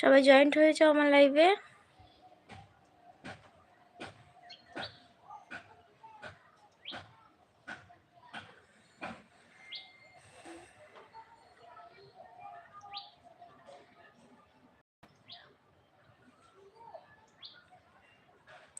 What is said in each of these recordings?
সবাই জয়েন্ট হয়েছে আমার লাইভে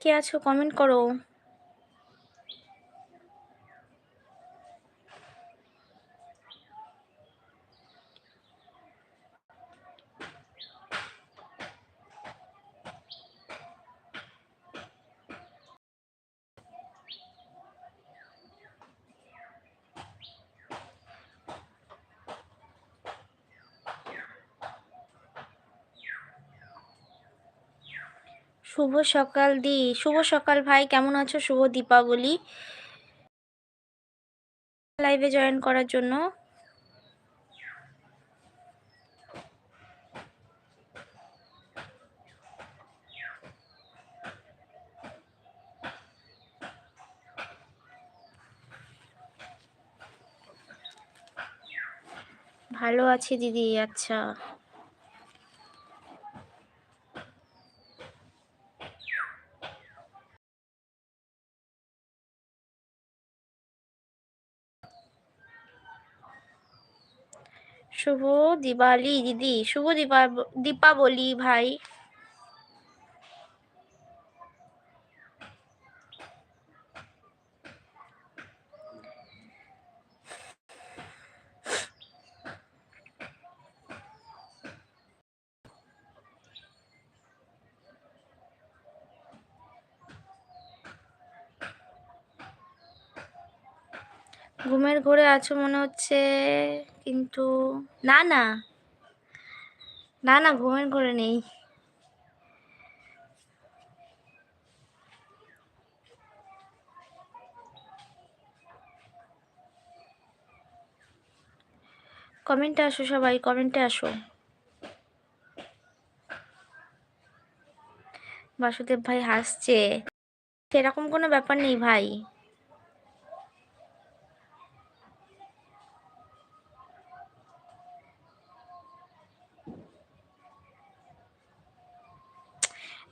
কে আছো? কমেন্ট করো। শুভ সকাল দি। শুভ সকাল ভাই, কেমন আছো? শুভ দীপাবলি। লাইভে জয়েন করার জন্য। ভালো আছি দিদি আচ্ছা। শুভ দিওয়ালি দিদি শুভ দীপা দীপাবলি ভাই। ঘুমের ঘরে আছো মনে হচ্ছে, কিন্তু না না। না না, ঘুমের ঘরে নেই। কমেন্টে আসো সবাই, কমেন্টে আসো। বাসুদেব ভাই হাসছে। সেরকম কোনো ব্যাপার নেই ভাই।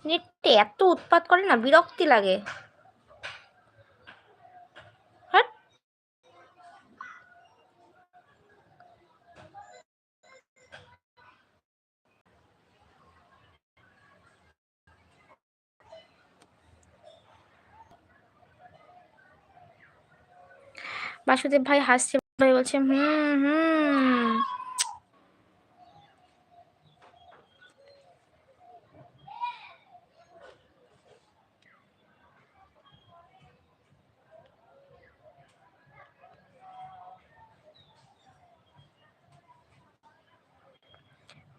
নেটে এত উৎপাত করে না বিরক্তি লাগে। বাসুদেব ভাই হাসছে ভাই বলছে হুম হুম।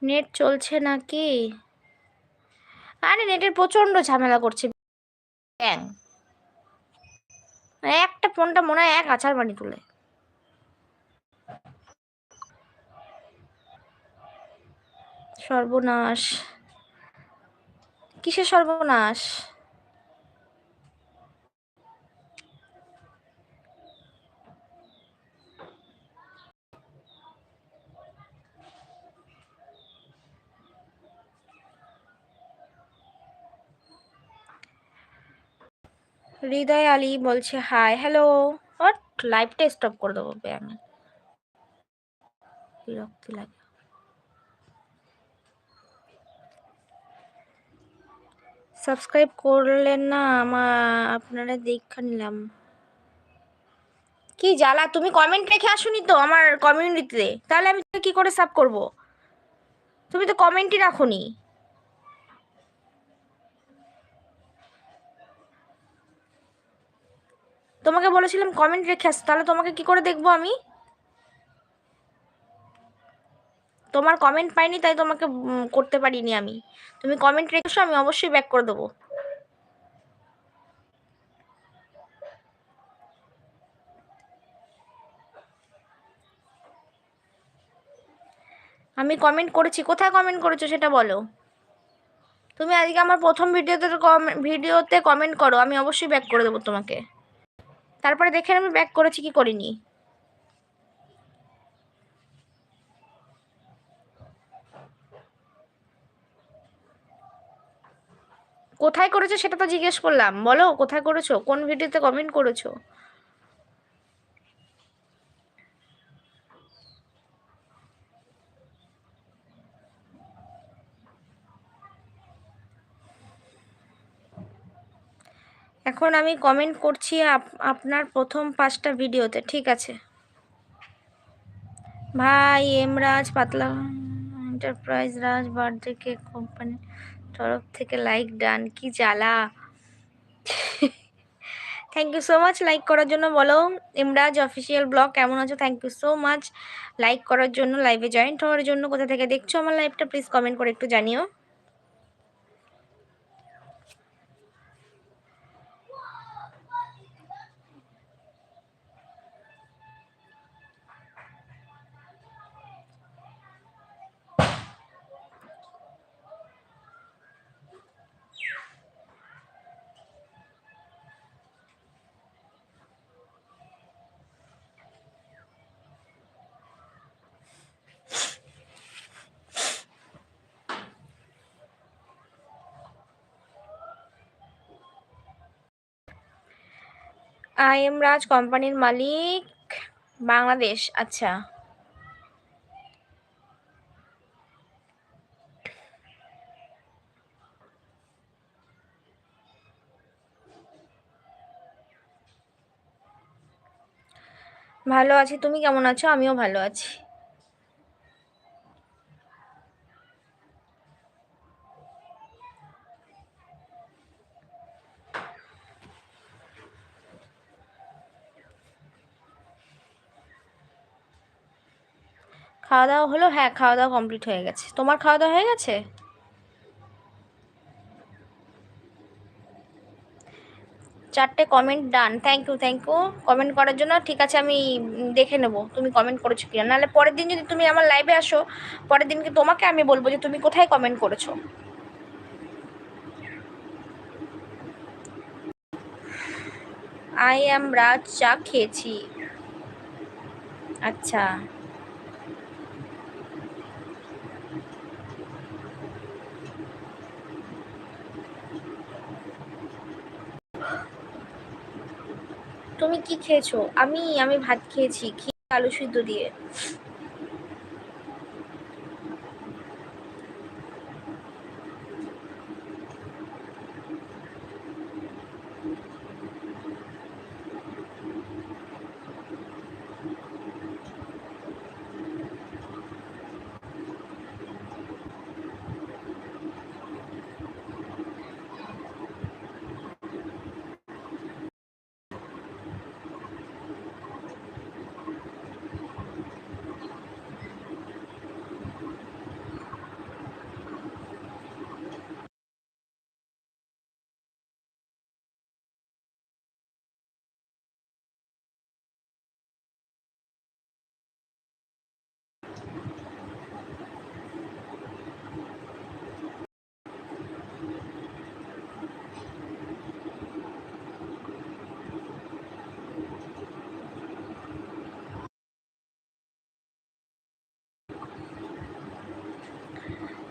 নেট চলছে নাকি? আরে নেটের প্রচণ্ড ঝামেলা করছে। ব্যাং। একটা ফোনটা মনে হয় এক আছাড় বাড়ি তুলে। সর্বনাশ। কিসের সর্বনাশ? হৃদয় আলী বলছে হাই হ্যালো হট লাইভটা স্টপ করে দেবো আমি। বিরক্তি লাগে। সাবস্ক্রাইব করলেন না আমার আপনারা দেখা নিলাম। কি জ্বালা, তুমি কমেন্ট রেখে আসুনি তো আমার কমিউনিটিতে তাহলে আমি কি করে সাব করব? তুমি তো কমেন্টই রাখুনি। তোমাকে বলেছিলাম কমেন্ট রেখে আস, তাহলে তোমাকে কি করে দেখব আমি? তোমার কমেন্ট পাইনি, তাই তোমাকে করতে পারিনি আমি। তুমি কমেন্ট রেখেছো আমি অবশ্যই ব্যাক করে দেবো। আমি কমেন্ট করেছি, কোথায় কমেন্ট করেছ সেটা বলো। তুমি আজকে আমার প্রথম ভিডিওতে ভিডিওতে কমেন্ট করো, আমি অবশ্যই ব্যাক করে দেবো তোমাকে। তারপরে দেখে আমি ব্যাক করেছি, কি করিনি? কোথায় করেছ সেটা তো জিজ্ঞেস করলাম। বলো, কোথায় করেছ? কোন ভিডিওতে কমেন্ট করেছ? এখন আমি কমেন্ট করছি আপনার প্রথম পাঁচটা ভিডিওতে ঠিক আছে? ভাই, এমরাজ পাতলা enterprise Raj birthday cake company তরফ থেকে লাইক ডান কি জ্বালা? Thank you so much like করার জন্য বলো। ইমরাজ অফিসিয়াল ব্লগ কেমন আছো? Thank you so much like করার জন্য লাইভে জয়েন্ট হওয়ার জন্য, কোথা থেকে দেখছ আমার লাইভটা প্লিজ কমেন্ট করে একটু জানিও। আই এম রাজ কোম্পানির মালিক বাংলাদেশ আচ্ছা। ভালো আছি, তুমি কেমন আছো? আমিও ভালো আছি। খাওয়া দাওয়া হলো? হ্যাঁ খাওয়া দাওয়া কমপ্লিট হয়ে গেছে। তোমার খাওয়া দাওয়া হয়ে গেছে? চারটে comment done thank you thank you comment করার জন্য ঠিক আছে, আমি দেখে নেব। তুমি কমেন্ট করেছ কিনা? নাহলে পরের দিন যদি তুমি আমার লাইভে আসো, পরের দিনকে তোমাকে আমি বলব যে তুমি কোথায় কমেন্ট করেছ? আই রাজ চা খেয়েছি। আচ্ছা তুমি কি খেয়েছো? আমি আমি ভাত খেয়েছি খেয়ে আলু সিদ্ধ দিয়ে।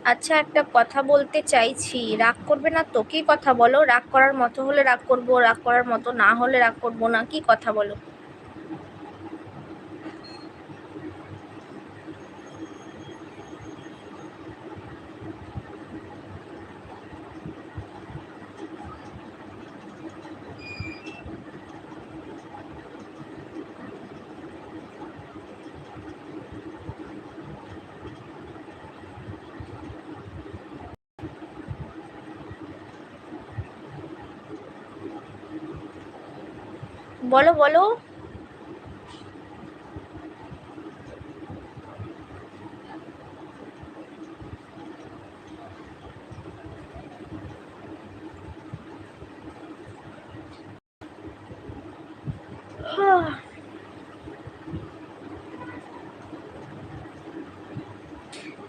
আচ্ছা একটা কথা বলতে চাইছি। রাগ করবে না তোকেই কথা বলো? রাগ করার মতো হলে রাগ করব, রাগ করার মতো না হলে রাগ করব না? কি কথা বলো? বলো বলো।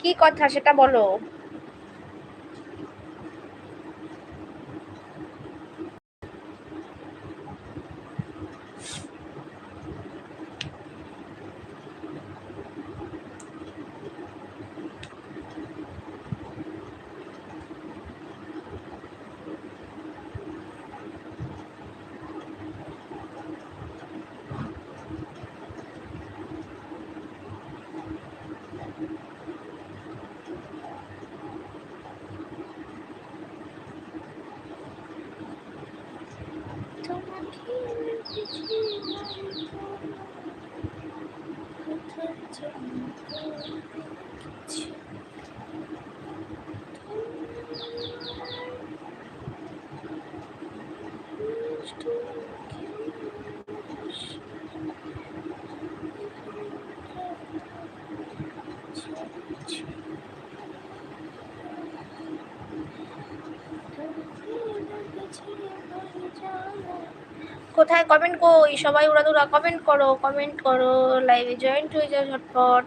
কি কথা সেটা বলো? কোথায় কমেন্ট কই সবাই ওরা তোরা কমেন্ট করো কমেন্ট করো লাইভে জয়েন্ট হয়ে যাও ঝটপট।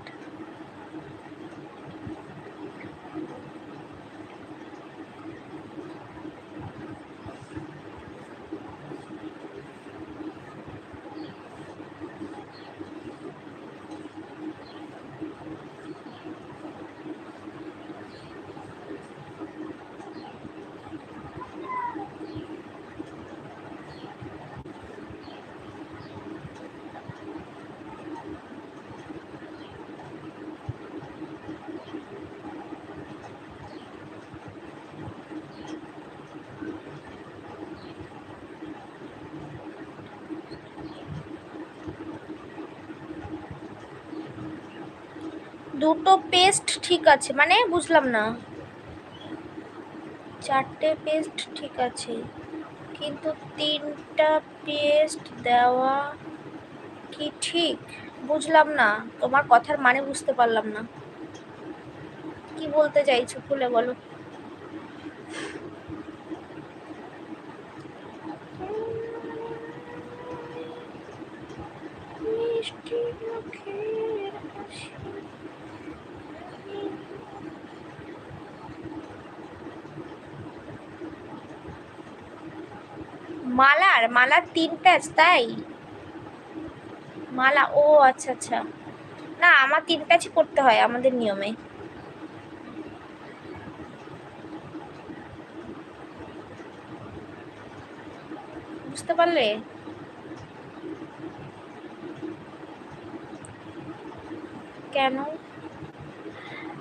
দুটো পেস্ট ঠিক আছে মানে বুঝলাম না। চারটে পেস্ট ঠিক আছে, কিন্তু তিনটা পেস্ট দেওয়া কি ঠিক? বুঝলাম না, তোমার কথার মানে বুঝতে পারলাম না। কি বলতে চাইছো খুলে বলো। মালার মালার তিন প্যাচ তাই? মালা, ও আচ্ছা আচ্ছা। না, আমার তিন প্যাচই করতে হয় আমাদের নিয়মে। বুঝতে পারলে? কেন?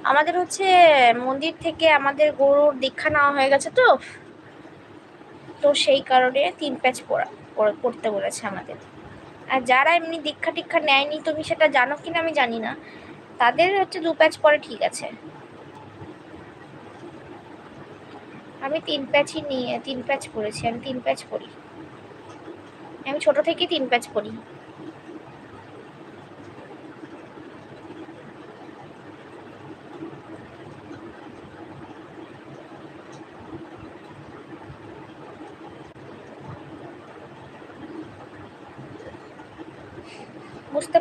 আমাদের হচ্ছে মন্দির থেকে আমাদের গরুর দীক্ষা নেওয়া হয়ে গেছে তো। তো সেই কারণে তিন প্যাচ পড়া পড়তে বলেছে আমাদের। আর যারা এমনি দীক্ষা টিক্ষা নেয়নি, তুমি সেটা জানো কি না আমি জানি না। তাদের হচ্ছে দু প্যাচ পরে ঠিক আছে। আমি তিন প্যাচই নিয়ে, তিন প্যাচ পড়েছি, আমি তিন প্যাচ পড়ি। আমি ছোট থেকে তিন প্যাচ পড়ি বুঝতে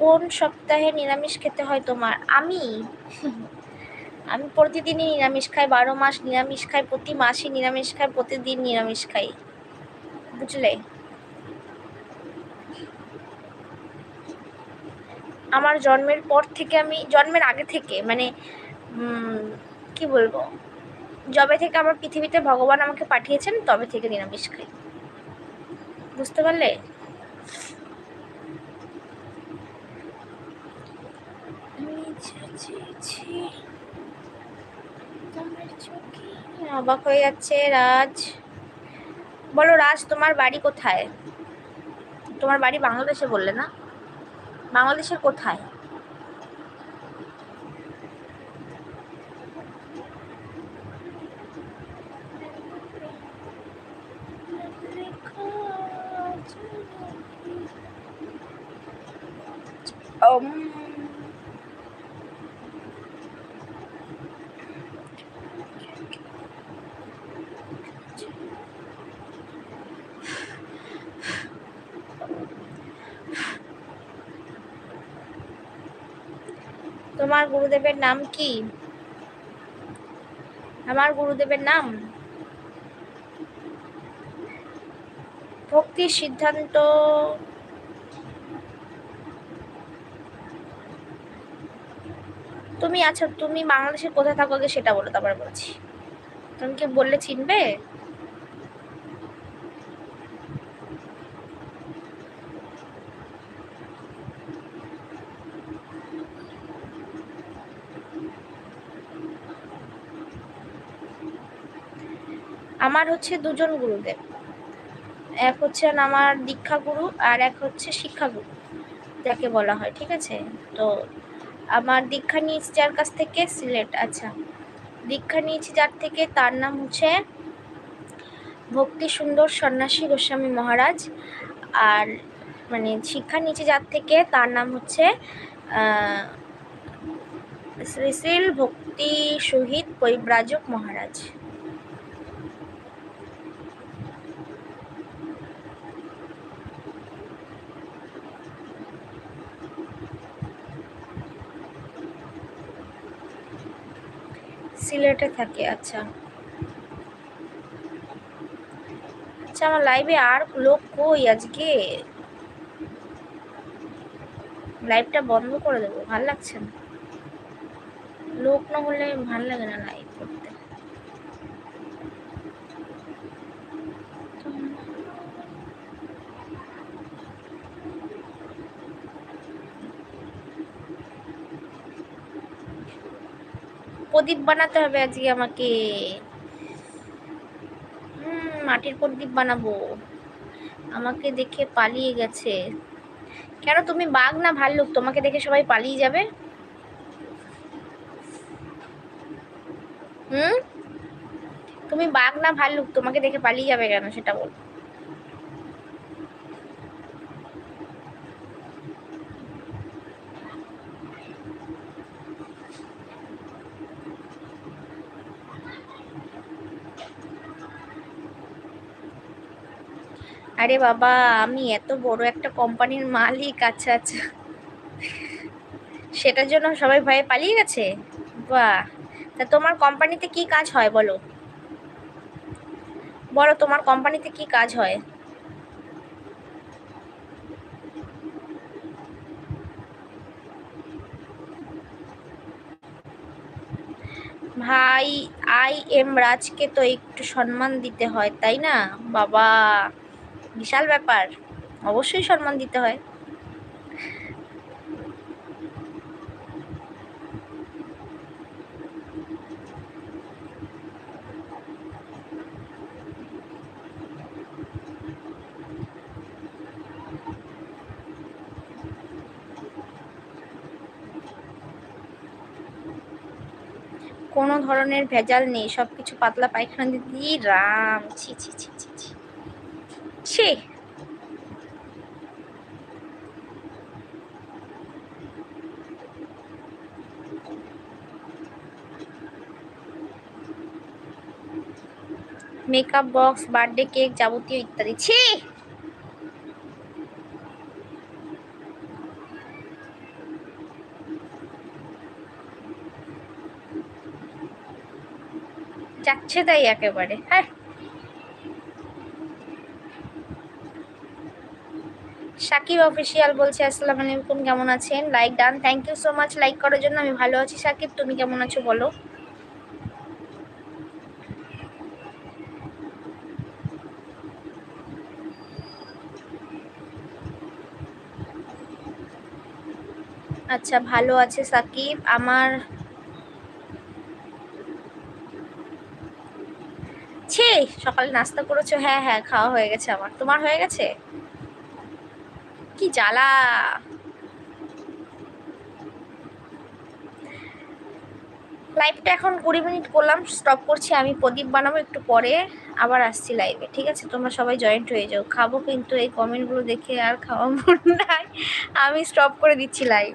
কোন সপ্তাহে নিরামিষ খেতে হয় তোমার? আমি? আমি প্রতিদিনই নিরামিষ খাই, বারো মাস নিরামিষ খাই, প্রতি মাসে নিরামিষ খাই, প্রতিদিন নিরামিষ খাই। বুঝলে? আমার জন্মের পর থেকে আমি, জন্মের আগে থেকে মানে কি বলব? যবে থেকে আমার পৃথিবীতে ভগবান আমাকে পাঠিয়েছেন, তবে থেকে নিরামিষ খাই। বুঝতে পারলে? অবাক হয়ে যাচ্ছে রাজ। বলো রাজ, তোমার বাড়ি কোথায়? তোমার বাড়ি বাংলাদেশে বললে না? বাংলাদেশের কোথায়? তোমার গুরুদেবের নাম কি? আমার গুরুদেবের নাম? ভক্তির সিদ্ধান্ত তুমি আচ্ছা তুমি বাংলাদেশে কোথায় থাকো আগে সেটা বলো, তারপরে বলছি। তুমি কি বললে চিনবে? আমার হচ্ছে দুজন গুরুদেব। এক হচ্ছেন আমার দীক্ষা গুরু আর এক হচ্ছে শিক্ষাগুরু, যাকে বলা হয়, ঠিক আছে? তো আমার দীক্ষা নিয়েছি যার কাছ থেকে সিলেট আচ্ছা। দীক্ষা নিয়েছি যার থেকে, তার নাম হচ্ছে ভক্তি সুন্দর সন্ন্যাসী গোস্বামী মহারাজ। আর মানে শিক্ষা নিয়েছি যার থেকে, তার নাম হচ্ছে শ্রীশীল ভক্তি শহীদ পরিব্রাজক মহারাজ। সিলেটে থাকে আচ্ছা। আচ্ছা আমার লাইভে আর লোক কই আজকে? লাইভটা বন্ধ করে দেবো, ভালো লাগছে না। লোক না হলে ভালো লাগে না লাইভ করতে। প্রদীপ বানাতে হবে আজকে আমাকে। হুম, মাটির প্রদীপ বানাবো। আমাকে দেখে পালিয়ে গেছে। কেন, তুমি বাঘ না ভাল্লুক? তোমাকে দেখে সবাই পালিয়ে যাবে? হুম? তুমি বাঘ না ভাল্লুক? তোমাকে দেখে পালিয়ে যাবে কেন? সেটা বল। আরে বাবা, আমি এত বড় একটা কোম্পানির মালিক আচ্ছা আচ্ছা। সেটার জন্য সবাই ভয়ে পালিয়ে গেছে? বাহ! তা তোমার কোম্পানিতে কি কাজ হয় বলো? বলো, তোমার কোম্পানিতে কি কাজ হয়? ভাই, আই এম রাজকে তো একটু সম্মান দিতে হয়, তাই না? বাবা! বিশাল ব্যাপার। অবশ্যই সম্মান দিতে হয়। কোনো ধরনের ভেজাল নেই। সব কিছু পাতলা পায়খানা দিয়ে রাম, ছি ছি ছি ছি ছি। ছি মেকআপ বক্স বার্থডে কেক যাবতীয় ইত্যাদি। ছি! যাচ্ছে তাই একেবারে। হ্যাঁ সাকিব অফিসিয়াল বলছে? আসসালামু আলাইকুম, কেমন আছেন? Like done thank you so much like করার জন্য আমি ভালো আছি। সাকিব, তুমি কেমন আছো বলো? আচ্ছা ভালো আছে সাকিব। আমার ছি, সকালে নাস্তা করেছ? হ্যাঁ হ্যাঁ খাওয়া হয়ে গেছে আমার। তোমার হয়ে গেছে? জ্বালা। লাইভটা এখন কুড়ি মিনিট করলাম স্টপ করছি, আমি প্রদীপ বানাবো একটু পরে, আবার আসছি লাইভে ঠিক আছে? তোমরা সবাই জয়েন্ট হয়ে যাও। খাব কিন্তু এই কমেন্টগুলো দেখে আর খাওয়া মন নাই। আমি স্টপ করে দিচ্ছি লাইভ